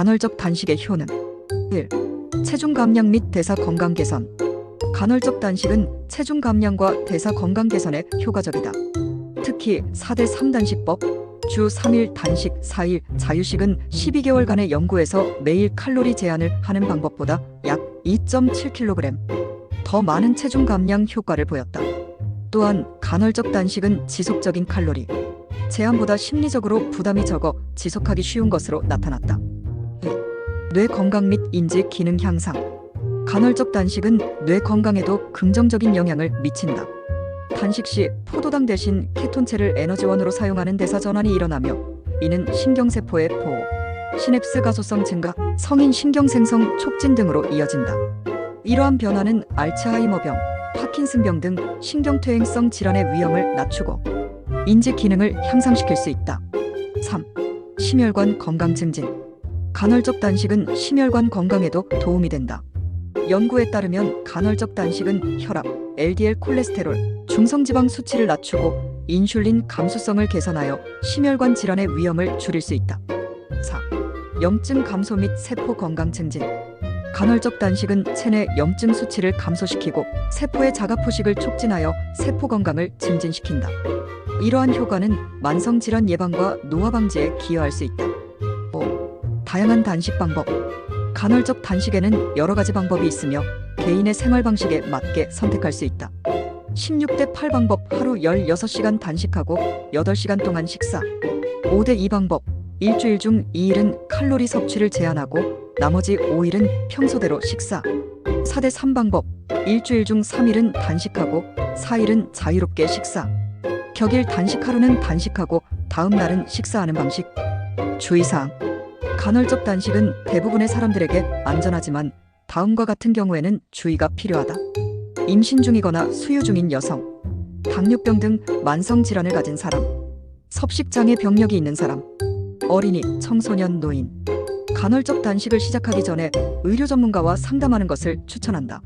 간헐적 단식의 효능 1. 체중 감량 및 대사 건강 개선 간헐적 단식은 체중 감량과 대사 건강 개선에 효과적이다. 특히 4대 3단식법, 주 3일 단식, 4일 자유식은 12개월간의 연구에서 매일 칼로리 제한을 하는 방법보다 약 2.7kg 더 많은 체중 감량 효과를 보였다. 또한 간헐적 단식은 지속적인 칼로리 제한보다 심리적으로 부담이 적어 지속하기 쉬운 것으로 나타났다. 2. 뇌 건강 및 인지 기능 향상 간헐적 단식은 뇌 건강에도 긍정적인 영향을 미친다. 단식 시 포도당 대신 케톤체를 에너지원으로 사용하는 대사 전환이 일어나며 이는 신경세포의 보호, 시냅스 가소성 증가, 성인 신경생성 촉진 등으로 이어진다. 이러한 변화는 알츠하이머병, 파킨슨병 등 신경퇴행성 질환의 위험을 낮추고 인지 기능을 향상시킬 수 있다. 3. 심혈관 건강 증진. 간헐적 단식은 심혈관 건강에도 도움이 된다. 연구에 따르면 간헐적 단식은 혈압, LDL 콜레스테롤, 중성지방 수치를 낮추고 인슐린 감수성을 개선하여 심혈관 질환의 위험을 줄일 수 있다. 4. 염증 감소 및 세포 건강 증진. 간헐적 단식은 체내 염증 수치를 감소시키고 세포의 자가 포식을 촉진하여 세포 건강을 증진시킨다. 이러한 효과는 만성 질환 예방과 노화 방지에 기여할 수 있다. 5. 다양한 단식 방법. 간헐적 단식에는 여러 가지 방법이 있으며 개인의 생활 방식에 맞게 선택할 수 있다. 16대 8 방법 하루 16시간 단식하고 8시간 동안 식사. 5대 2 방법 일주일 중 2일은 칼로리 섭취를 제한하고 나머지 5일은 평소대로 식사. 4대 3 방법 일주일 중 3일은 단식하고 4일은 자유롭게 식사. 격일 단식 하루는 단식하고 다음 날은 식사하는 방식. 주의사항. 간헐적 단식은 대부분의 사람들에게 안전하지만 다음과 같은 경우에는 주의가 필요하다. 임신 중이거나 수유 중인 여성, 당뇨병 등 만성 질환을 가진 사람, 섭식장애 병력이 있는 사람, 어린이, 청소년, 노인. 간헐적 단식을 시작하기 전에 의료 전문가와 상담하는 것을 추천한다.